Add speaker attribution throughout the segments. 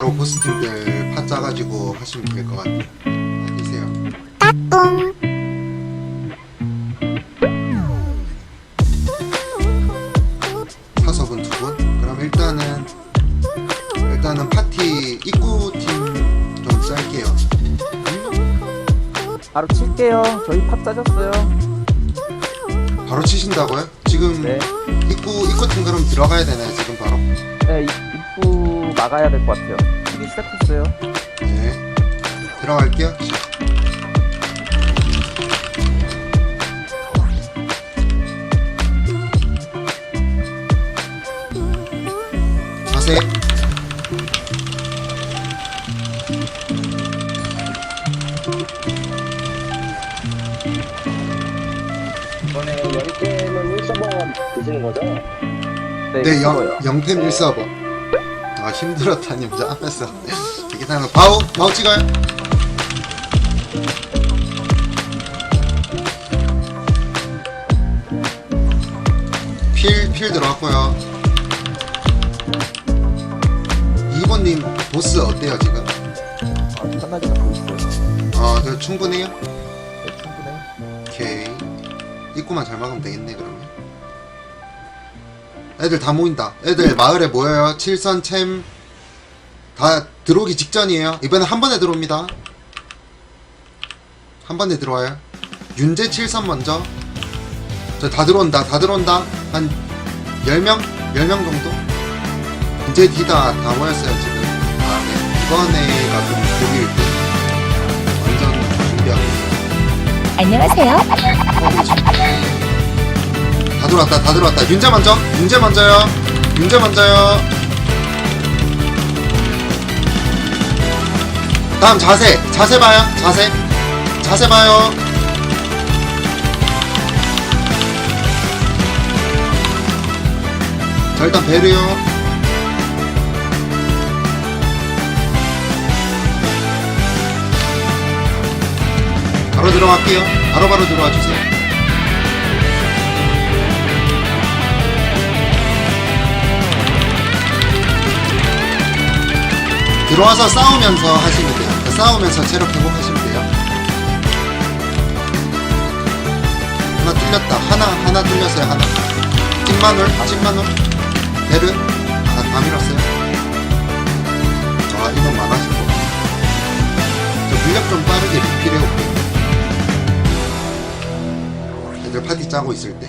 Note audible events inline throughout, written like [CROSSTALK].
Speaker 1: 바로 보스팀들 파 짜가지고 하시면 될 것 같아요. 안녕하세요. 사석은 두 분. 그럼 일단은 일단은 파티 입구 팀좀 짤게요.
Speaker 2: 바로 칠게요. 저희 팝 짜졌어요.
Speaker 1: 바로 치신다고요? 지금
Speaker 2: 네.
Speaker 1: 입구 입구 팀 그럼 들어가야 되나요? 지금 바로?
Speaker 2: 네, 막아야 될 것 같아요. TV 시작했어요.
Speaker 1: 네. 들어갈게요. 자세.
Speaker 3: 이번에 연게임은 1서버 드시는 거죠?
Speaker 2: 네,
Speaker 1: 네. 영, 영템 1서버. 아, 힘들었다니, 저 앞에서. 되게 다양한 바우, 바우 찍어요. 필, 필 들어왔고요. 2번님, 보스 어때요, 지금?
Speaker 2: 아, 편하게 잡고 있어요.
Speaker 1: 어, 저 충분해요?
Speaker 2: 네, 충분해.
Speaker 1: 오케이. 입구만 잘 막으면 되겠네, 그러면. 애들 다 모인다. 애들 마을에 모여요. 칠선, 챔. 다 들어오기 직전이에요. 이번에 한 번에 들어옵니다. 한 번에 들어와요. 윤재 칠선 먼저. 저 다 들어온다. 다 들어온다. 한 10명? 10명 정도? 이제 뒤다 다 모였어요, 지금. 아, 네. 이번에가 좀 고비일 때. 완전 준비하고 있어요.
Speaker 4: 안녕하세요.
Speaker 1: 다 들어왔다 다 들어왔다. 윤재 먼저 윤재 먼저요. 윤재 먼저요. 다음 자세 자세 봐요 자세. 자세 봐요. 자 일단 베르요. 바로 들어갈게요. 바로바로 들어와 주세요 들어와서 싸우면서 하시면 돼요. 그러니까 싸우면서 체력 회복하시면 돼요. 하나 뚫렸다. 하나, 하나 뚫렸어요. 하나. 찐마늘, 찐마늘. 베르. 아, 다 밀었어요. 아, 것 같아. 저 물력 좀 빠르게 리필해올게요. 애들 파티 짜고 있을 때.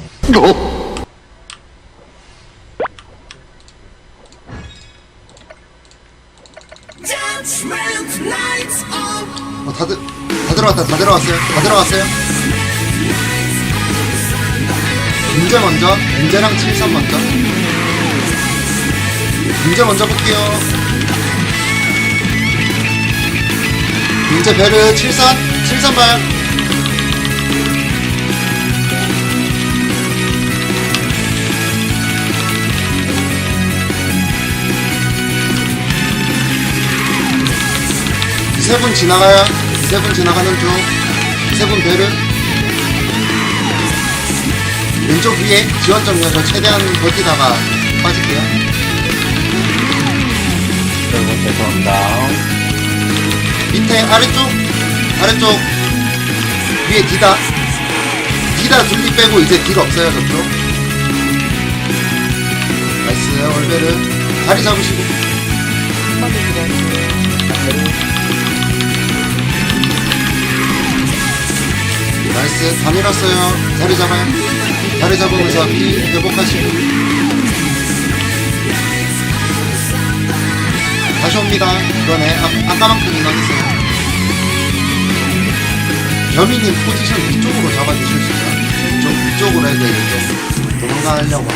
Speaker 1: 어, 다들 다 들어갔다 다 들어갔어요 다 들어갔어요. 문제 먼저 문제랑 73 먼저. 문제 먼저 볼게요. 문제 배를 73 73발. 세분 지나가야 세분 지나가는 중세분 배를 왼쪽 위에 지원점 이어서 최대한 버티다가 빠질게요.
Speaker 2: 그리고 죄송합니다.
Speaker 1: 밑에 아래쪽 아래쪽 위에 디다. 디다 둘리 빼고 이제 딜 없어요 저쪽. 나이스 올베르. 자리 잡으시고. 나이스 다 밀었어요. 자리 잡아요. 자리 잡으면서 피 회복하시고. 다시 옵니다. 이번에 아, 아까만큼 인원했어요. 겸이님 포지션 이쪽으로 잡아주실 수 있어요? 이쪽, 이쪽으로 애들 좀 도망가려고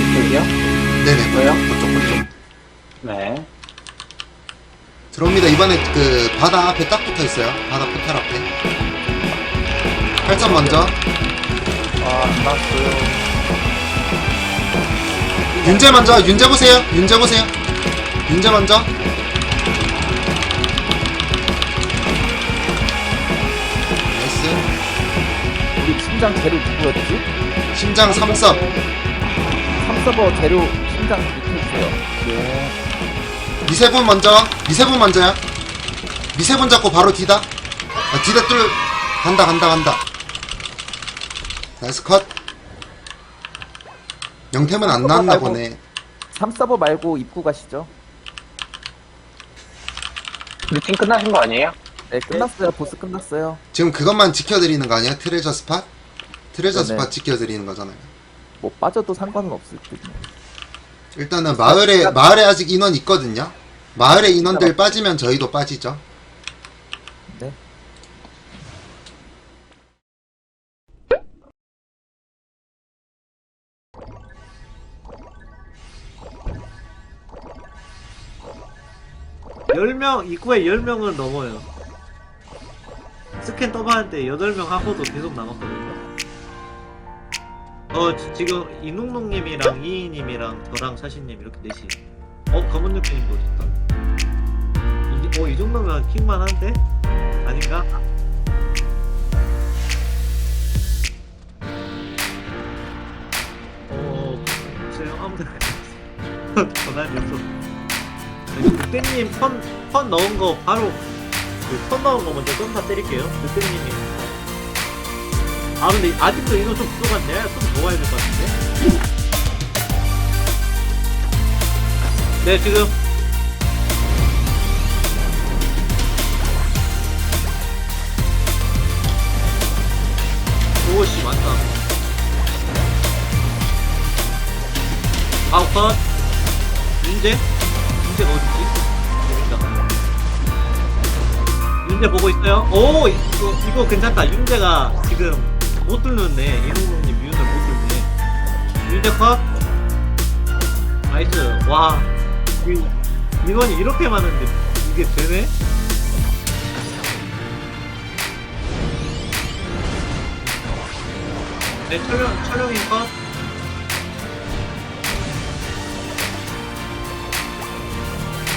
Speaker 2: 이쪽이요?
Speaker 1: 네네.
Speaker 2: 왜요?
Speaker 1: 그쪽 그쪽.
Speaker 2: 네.
Speaker 1: 들어옵니다. 이번에 그 바다 앞에 딱 붙어있어요. 바다 포탈 앞에 8점 먼저.
Speaker 2: 아, 나왔어요.
Speaker 1: 윤재 먼저 윤재 보세요. 윤재 보세요. 윤재 먼저. 나이스.
Speaker 2: 우리 심장 재료 누구였지?
Speaker 1: 심장 3섭.
Speaker 2: 3서버 재료 심장 있어요. 네.
Speaker 1: 이 미세분 먼저. 미세분 먼저야. 미세분 잡고 바로 디다. 아, 디다 뚫. 간다 간다 간다 나이스 컷 영템은 안 나왔나
Speaker 2: 아이고.
Speaker 1: 보네
Speaker 2: 3서버 말고 입구 가시죠.
Speaker 3: 루팅 끝나신 거 아니에요?
Speaker 2: 네, 끝났어요. 보스 끝났어요.
Speaker 1: 지금 그것만 지켜드리는 거 아니야? 트레저 스팟? 트레저
Speaker 2: 네네.
Speaker 1: 스팟 지켜드리는 거잖아요
Speaker 2: 뭐 빠져도 상관은 없을 듯.
Speaker 1: 일단은 마을에 마을에 아직 인원 있거든요 마을에 인원들 빠지면 저희도 빠지죠
Speaker 4: 10명, 입구에 10명은 넘어요. 스캔 떠봤는데 8명 하고도 계속 남았거든요. 어, 지, 지금 이농농님이랑 이이님이랑 저랑 사신님 이렇게 넷이. 어, 검은느낌님도 오셨다. 뭐 이, 어, 이 정도면 킹만 한데? 아닌가? 어, 글쎄요, 아무데나 [LAUGHS] 전화해서. 그때님 선, 선 넣은 거 바로 그선 넣은 거 먼저 점사 때릴게요. 그때님이. 아 근데 아직도 이거 좀 부족한데 좀 모아야 될 것 같은데. 네 지금 오씨 많다. 아웃 컷. 윤재? 윤재가 어딨 윤재 보고 있어요? 오! 이거, 이거 괜찮다. 윤재가 지금 못 뚫는네. 이동국님 윤을 못 뚫네. 윤재 컷! 나이스. 와. 이, 인원이 이렇게 많은데 이게 되네? 네, 촬영, 촬영인 컷.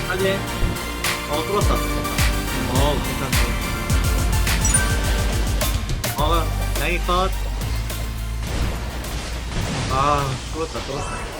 Speaker 4: 아니, 어, 뚫었다. 어, 괜찮네. 어, 양이 컷. 아, 뚫었다, 뚫었다.